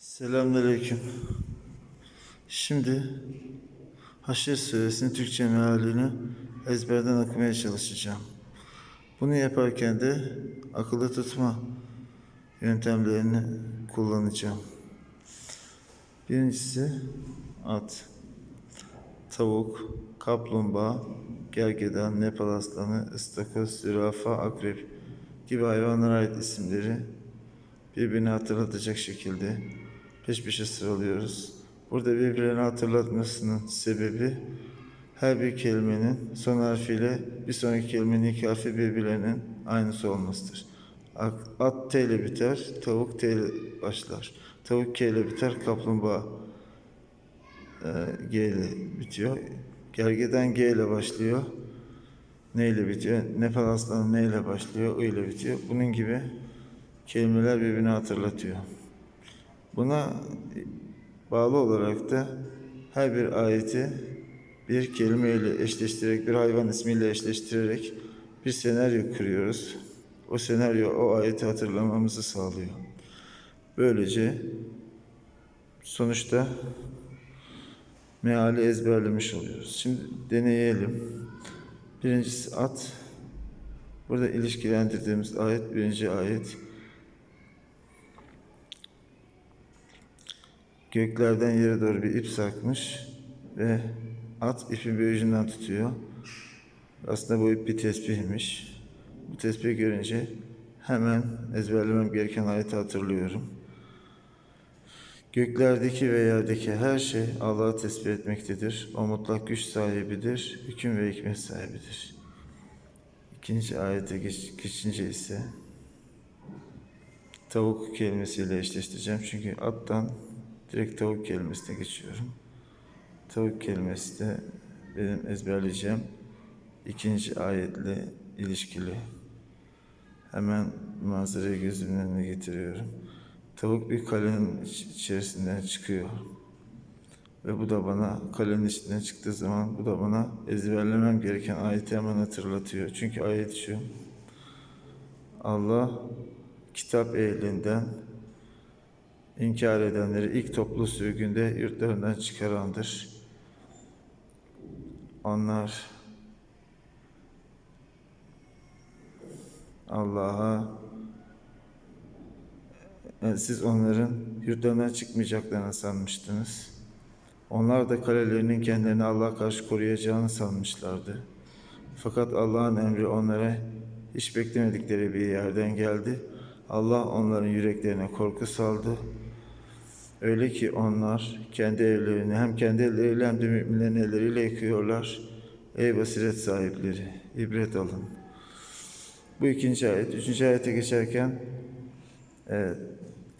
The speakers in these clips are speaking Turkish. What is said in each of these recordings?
Selamünaleyküm. Şimdi Haşr suresinin Türkçe mealini ezberden okumaya çalışacağım. Bunu yaparken de akılda tutma yöntemlerini kullanacağım. Birincisi at, tavuk, kaplumbağa, gergedan, Nepal aslanı, ıstakoz, zürafa, akrep gibi hayvanlara ait isimleri birbirini hatırlatacak şekilde peş peşe sıralıyoruz. Burada birbirlerini hatırlatmasının sebebi her bir kelimenin son harfiyle bir sonraki kelimenin ilk harfi birbirlerinin aynısı olmasıdır. At T ile biter, tavuk T ile başlar. Tavuk K ile biter, kaplumbağa e, G ile bitiyor. Gergeden G ile başlıyor. Ne ile bitiyor? Nepal aslanı ne ile başlıyor? O ile bitiyor. Bunun gibi kelimeler birbirini hatırlatıyor. Buna bağlı olarak da her bir ayeti bir kelimeyle eşleştirerek, bir hayvan ismiyle eşleştirerek bir senaryo kuruyoruz. O senaryo o ayeti hatırlamamızı sağlıyor. Böylece sonuçta meali ezberlemiş oluyoruz. Şimdi deneyelim. Birincisi at. Burada ilişkilendirdiğimiz ayet birinci ayet. Göklerden yere doğru bir ip sarkmış ve at ipin bir ucundan tutuyor. Aslında bu ip bir tesbihmiş. Bu tesbih görünce hemen ezberlemem gereken ayeti hatırlıyorum. Göklerdeki ve yerdeki her şey Allah'ı tesbih etmektedir. O mutlak güç sahibidir, hüküm ve hikmet sahibidir. İkinci ayete geç, geçince ise tavuk kelimesiyle eşleştireceğim. Çünkü attan direkt tavuk kelimesine geçiyorum. Tavuk kelimesi de benim ezberleyeceğim ikinci ayetle ilişkili. Hemen manzarayı gözümün önüne getiriyorum. Tavuk bir kalenin iç- içerisinden çıkıyor. Ve bu da bana kalenin içinden çıktığı zaman bu da bana ezberlemem gereken ayeti hemen hatırlatıyor. Çünkü ayet şu. Allah kitap ehlinden inkar edenleri ilk toplu sürgünde yurtlarından çıkarandır. Onlar Allah'a e, siz onların yurtlarından çıkmayacaklarını sanmıştınız. Onlar da kalelerinin kendilerini Allah'a karşı koruyacağını sanmışlardı. Fakat Allah'ın emri onlara hiç beklemedikleri bir yerden geldi. Allah onların yüreklerine korku saldı. Öyle ki onlar kendi evlerini hem kendi elleriyle hem de müminlerin elleriyle yıkıyorlar. Ey basiret sahipleri, ibret alın. Bu ikinci ayet. Üçüncü ayete geçerken evet,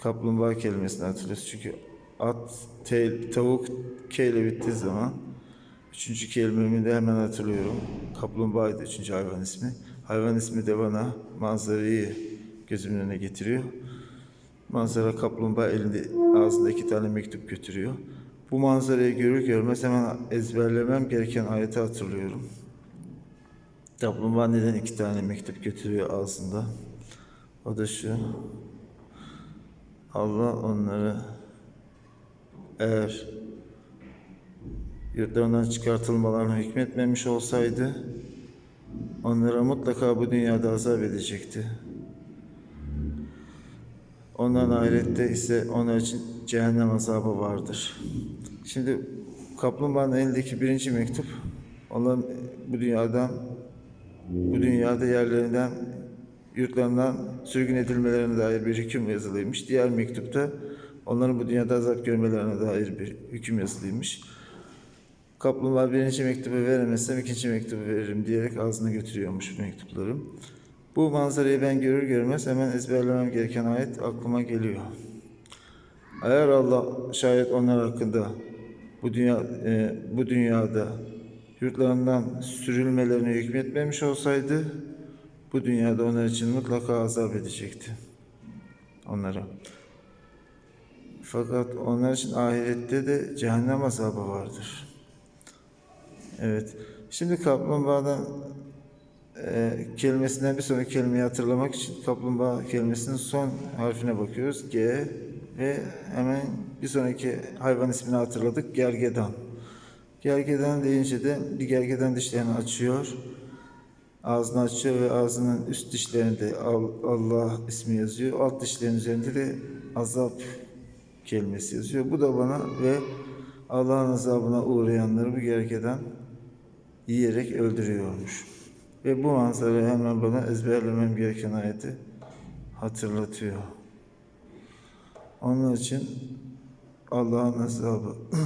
kaplumbağa kelimesini hatırlıyoruz. Çünkü at, te, tavuk K ile bittiği zaman üçüncü kelimemi de hemen hatırlıyorum. Kaplumbağaydı üçüncü hayvan ismi. Hayvan ismi de bana manzarayı gözümün önüne getiriyor. Manzara kaplumbağa elinde ağzında iki tane mektup götürüyor. Bu manzarayı görür görmez hemen ezberlemem gereken ayeti hatırlıyorum. Kaplumbağa neden iki tane mektup götürüyor ağzında? O da şu. Allah onları eğer yurtlarından çıkartılmalarına hükmetmemiş olsaydı onlara mutlaka bu dünyada azap edecekti. Onların ahirette ise onlar için cehennem azabı vardır. Şimdi kaplumbağanın elindeki birinci mektup onların bu dünyadan bu dünyada yerlerinden yurtlarından sürgün edilmelerine dair bir hüküm yazılıymış. Diğer mektupta onların bu dünyada azap görmelerine dair bir hüküm yazılıymış. Kaplumbağa birinci mektubu veremezsem ikinci mektubu veririm diyerek ağzına götürüyormuş bu mektuplarım. Bu manzarayı ben görür görmez hemen ezberlemem gereken ayet aklıma geliyor. Eğer Allah şayet onlar hakkında bu dünya e, bu dünyada yurtlarından sürülmelerine hükmetmemiş olsaydı bu dünyada onlar için mutlaka azap edecekti. Onlara. Fakat onlar için ahirette de cehennem azabı vardır. Evet. Şimdi kaplumbağadan e, kelimesinden bir sonraki kelimeyi hatırlamak için kaplumbağa kelimesinin son harfine bakıyoruz. G Ve hemen bir sonraki hayvan ismini hatırladık. Gergedan. Gergedan deyince de bir gergedan dişlerini açıyor. Ağzını açıyor ve ağzının üst dişlerinde Al- Allah ismi yazıyor. Alt dişlerin üzerinde de azap kelimesi yazıyor. Bu da bana ve Allah'ın azabına uğrayanları bu gergedan yiyerek öldürüyormuş. Ve bu manzara hemen bana ezberlemem gereken ayeti hatırlatıyor. Onun için Allah'ın azabı.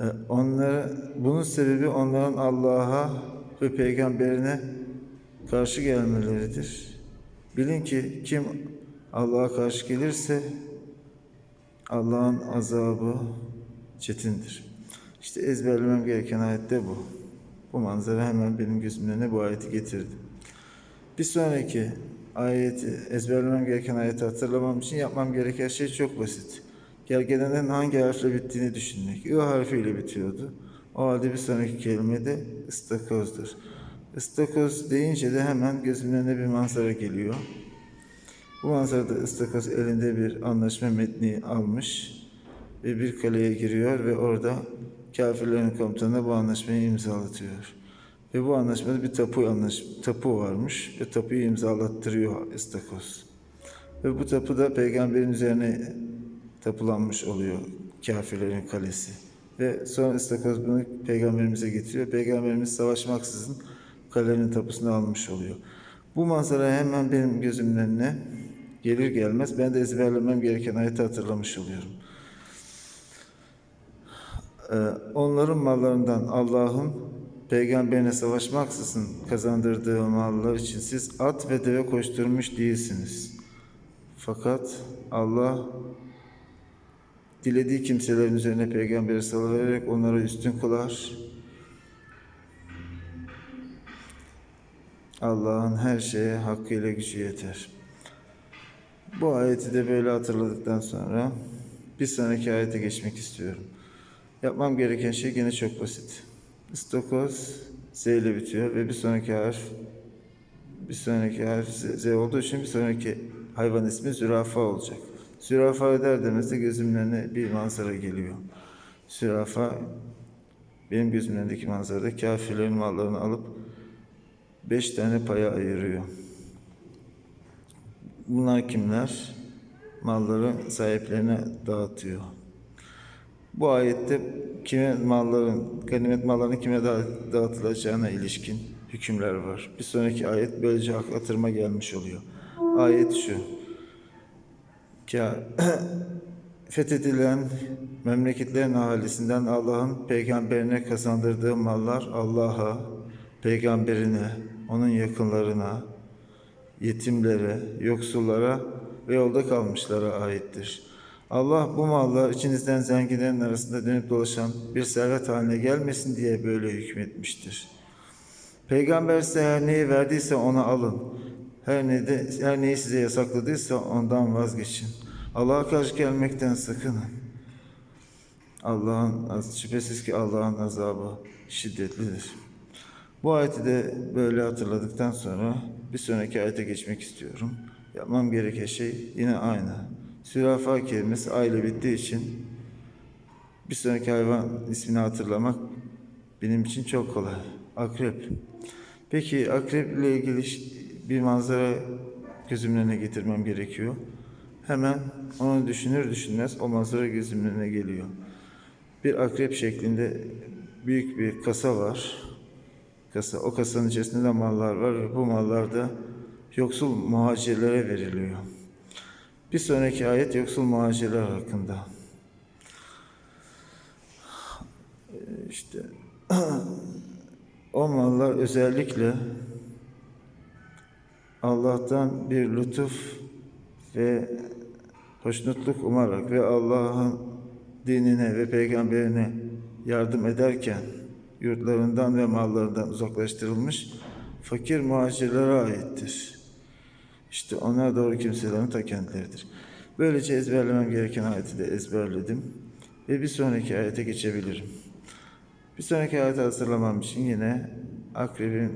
E, onları, bunun sebebi onların Allah'a ve peygamberine karşı gelmeleridir. Bilin ki kim Allah'a karşı gelirse Allah'ın azabı çetindir. İşte ezberlemem gereken ayet de bu. Bu manzara hemen benim gözümün önüne bu ayeti getirdi. Bir sonraki ayeti, ezberlemem gereken ayeti hatırlamam için yapmam gereken şey çok basit. Gergedanın hangi harfle bittiğini düşünmek. I harfiyle bitiyordu. O halde bir sonraki kelime de ıstakozdur. Istakoz deyince de hemen gözümün önüne bir manzara geliyor. Bu manzarada ıstakoz elinde bir anlaşma metni almış ve bir kaleye giriyor ve orada kafirlerin komutanına bu anlaşmayı imzalatıyor. Ve bu anlaşmada bir tapu anlaş tapu varmış ve tapuyu imzalattırıyor ıstakoz. Ve bu tapu da peygamberin üzerine tapulanmış oluyor kafirlerin kalesi. Ve sonra ıstakoz bunu peygamberimize getiriyor. Peygamberimiz savaşmaksızın kalenin tapusunu almış oluyor. Bu manzara hemen benim gözümün önüne gelir gelmez ben de ezberlemem gereken ayeti hatırlamış oluyorum. Ee, onların mallarından Allah'ın peygamberine savaşmaksızın kazandırdığı mallar için siz at ve deve koşturmuş değilsiniz. Fakat Allah dilediği kimselerin üzerine peygamberi salıvererek onları üstün kılar. Allah'ın her şeye hakkıyla gücü yeter. Bu ayeti de böyle hatırladıktan sonra bir sonraki ayete geçmek istiyorum. Yapmam gereken şey gene çok basit. İstakoz Z ile bitiyor ve bir sonraki harf bir sonraki harf Z olduğu için bir sonraki hayvan ismi zürafa olacak. Zürafa der demez de gözümün önüne bir manzara geliyor. Zürafa benim gözümün önündeki manzarada kafirlerin mallarını alıp beş tane paya ayırıyor. Bunlar kimler? Malları sahiplerine dağıtıyor. Bu ayette kime malların, ganimet mallarının kime da- dağıtılacağına ilişkin hükümler var. Bir sonraki ayet böylece hatırıma gelmiş oluyor. Ayet şu. Fethedilen memleketlerin ahalisinden Allah'ın peygamberine kazandırdığı mallar Allah'a, peygamberine, onun yakınlarına, yetimlere, yoksullara ve yolda kalmışlara aittir. Allah bu mallar içinizden zenginlerin arasında dönüp dolaşan bir servet haline gelmesin diye böyle hükmetmiştir. Peygamber size her neyi verdiyse onu alın. Her, ne de, her neyi size yasakladıysa ondan vazgeçin. Allah'a karşı gelmekten sakının. Allah'ın şüphesiz ki Allah'ın azabı şiddetlidir. Bu ayeti de böyle hatırladıktan sonra bir sonraki ayete geçmek istiyorum. Yapmam gereken şey yine aynı. Sürafa kelimesi aile bittiği için bir sonraki hayvan ismini hatırlamak benim için çok kolay. Akrep. Peki akrep ile ilgili bir manzara gözümün önüne getirmem gerekiyor. Hemen onu düşünür düşünmez o manzara gözümün önüne geliyor. Bir akrep şeklinde büyük bir kasa var. Kasa, o kasanın içerisinde de mallar var bu mallar da yoksul muhacirlere veriliyor. Bir sonraki ayet yoksul muhacirler hakkında. Ee, İşte o mallar özellikle Allah'tan bir lütuf ve hoşnutluk umarak ve Allah'ın dinine ve peygamberine yardım ederken yurtlarından ve mallarından uzaklaştırılmış fakir muhacirlere aittir. İşte onlar doğru kimselerin ta kendileridir. Böylece ezberlemem gereken ayeti de ezberledim ve bir sonraki ayete geçebilirim. Bir sonraki ayeti hazırlamam için yine akrebin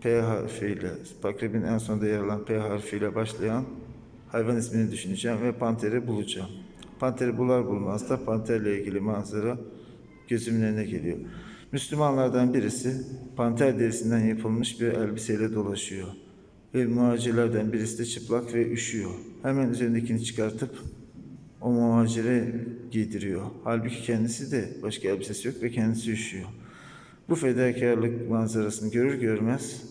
P harfiyle, akrebin en sonunda yer alan P harfiyle başlayan hayvan ismini düşüneceğim ve panteri bulacağım. Panteri bular bulmaz da panterle ilgili manzara gözümün önüne geliyor. Müslümanlardan birisi panter derisinden yapılmış bir elbiseyle dolaşıyor. Ve muhacirlerden birisi de çıplak ve üşüyor. Hemen üzerindekini çıkartıp o muhacire giydiriyor. Halbuki kendisi de başka elbisesi yok ve kendisi üşüyor. Bu fedakarlık manzarasını görür görmez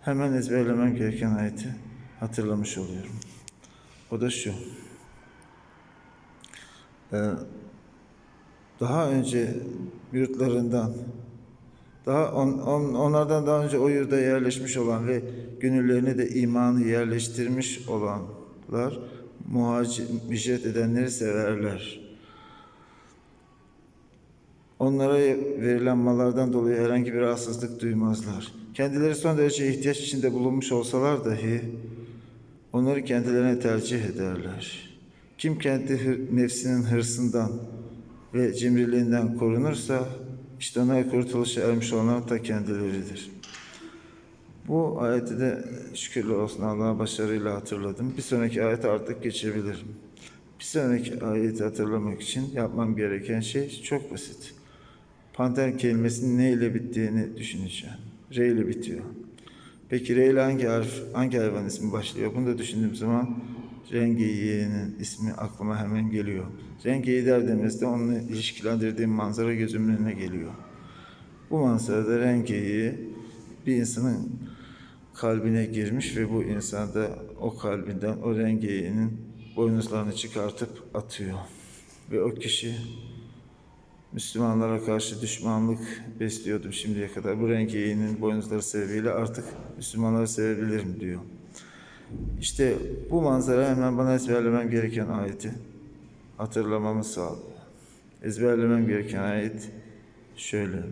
hemen ezberlemem gereken ayeti hatırlamış oluyorum. O da şu. Ee, daha önce yurtlarından daha on, on- onlardan daha önce o yurda yerleşmiş olan ve gönüllerine de imanı yerleştirmiş olanlar muhacir edenleri severler. Onlara verilen mallardan dolayı herhangi bir rahatsızlık duymazlar. Kendileri son derece ihtiyaç içinde bulunmuş olsalar dahi onları kendilerine tercih ederler. Kim kendi nefsinin hırsından ve cimriliğinden korunursa işte ona kurtuluşa ermiş olanlar da kendileridir. Bu ayeti de şükürler olsun Allah'a başarıyla hatırladım. Bir sonraki ayete artık geçebilirim. Bir sonraki ayeti hatırlamak için yapmam gereken şey çok basit. Panter kelimesinin ne ile bittiğini düşüneceğim. R ile bitiyor. Peki R ile hangi harf, hangi hayvan ismi başlıyor? Bunu da düşündüğüm zaman rengeyiğinin ismi aklıma hemen geliyor. Rengeyi der demezde onunla ilişkilendirdiğim manzara gözümün önüne geliyor. Bu manzarada rengeyi bir insanın kalbine girmiş ve bu insan da o kalbinden o rengeyiğinin boynuzlarını çıkartıp atıyor. Ve o kişi Müslümanlara karşı düşmanlık besliyordum şimdiye kadar. Bu rengeyiğinin boynuzları sebebiyle artık Müslümanları sevebilirim diyor. İşte bu manzara hemen bana ezberlemem gereken ayeti hatırlamamı sağlıyor. Ezberlemem gereken ayet şöyle.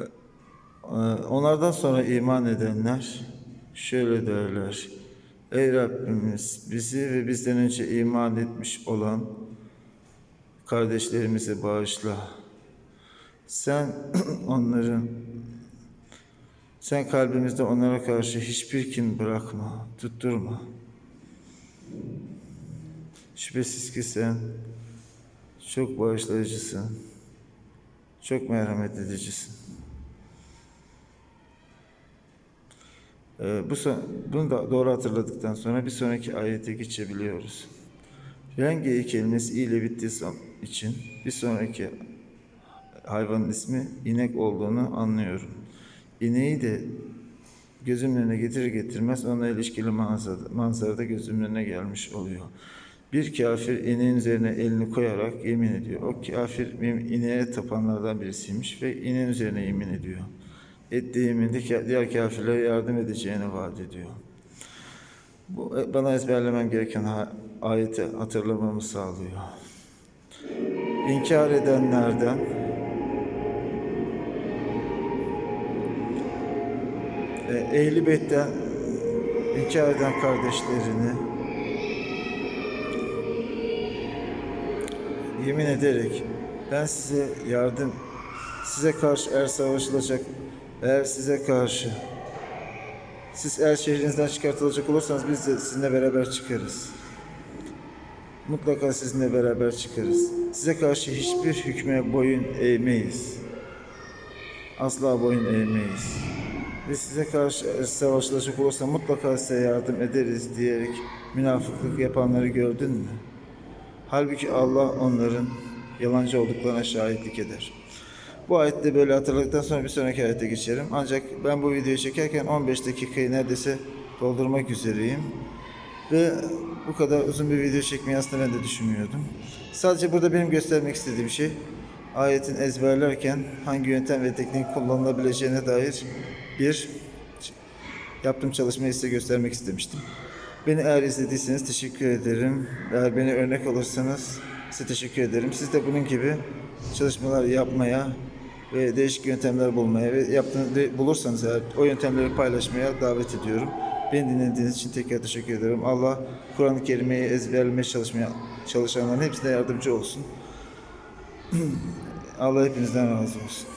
Ee, Onlardan sonra iman edenler şöyle derler. Ey Rabbimiz bizi ve bizden önce iman etmiş olan kardeşlerimizi bağışla. Sen onların sen kalbimizde onlara karşı hiçbir kin bırakma, tutturma. Şüphesiz ki sen çok bağışlayıcısın, çok merhamet edicisin. Ee, bu bunu da doğru hatırladıktan sonra bir sonraki ayete geçebiliyoruz. Rengeyi kelimesi i ile bittiği için bir sonraki hayvanın ismi inek olduğunu anlıyorum. İneği de gözümün önüne getirir getirmez onunla ilişkili manzarada, manzarada gözümün önüne gelmiş oluyor. Bir kafir ineğin üzerine elini koyarak yemin ediyor. O kafir benim ineğe tapanlardan birisiymiş ve ineğin üzerine yemin ediyor. Ettiği yeminde diğer kafirlere yardım edeceğini vaat ediyor. Bu e, bana ezberlemem gereken ayeti hatırlamamı sağlıyor. İnkar edenlerden Ehli Beyt'ten inkar eden kardeşlerini yemin ederek ben size yardım size karşı eğer savaşılacak eğer size karşı siz eğer şehrinizden çıkartılacak olursanız biz de sizinle beraber çıkarız. Mutlaka sizinle beraber çıkarız. Size karşı hiçbir hükme boyun eğmeyiz. Asla boyun eğmeyiz. Ve size karşı eğer savaşılacak olursa mutlaka size yardım ederiz diyerek münafıklık yapanları gördün mü? Halbuki Allah onların yalancı olduklarına şahitlik eder. Bu ayette böyle hatırladıktan sonra bir sonraki ayete geçerim. Ancak ben bu videoyu çekerken 15 dakikayı neredeyse doldurmak üzereyim. Ve bu kadar uzun bir video çekmeyi aslında ben de düşünmüyordum. Sadece burada benim göstermek istediğim şey ayetin ezberlerken hangi yöntem ve teknik kullanılabileceğine dair bir yaptığım çalışmayı size göstermek istemiştim. Beni eğer izlediyseniz teşekkür ederim. Eğer beni örnek olursanız size teşekkür ederim. Siz de bunun gibi çalışmalar yapmaya ve değişik yöntemler bulmaya ve yaptığınız bulursanız eğer o yöntemleri paylaşmaya davet ediyorum. Beni dinlediğiniz için tekrar teşekkür ederim. Allah Kur'an-ı Kerim'i ezberlemeye çalışmaya çalışanların hepsine yardımcı olsun. Allah hepinizden razı olsun.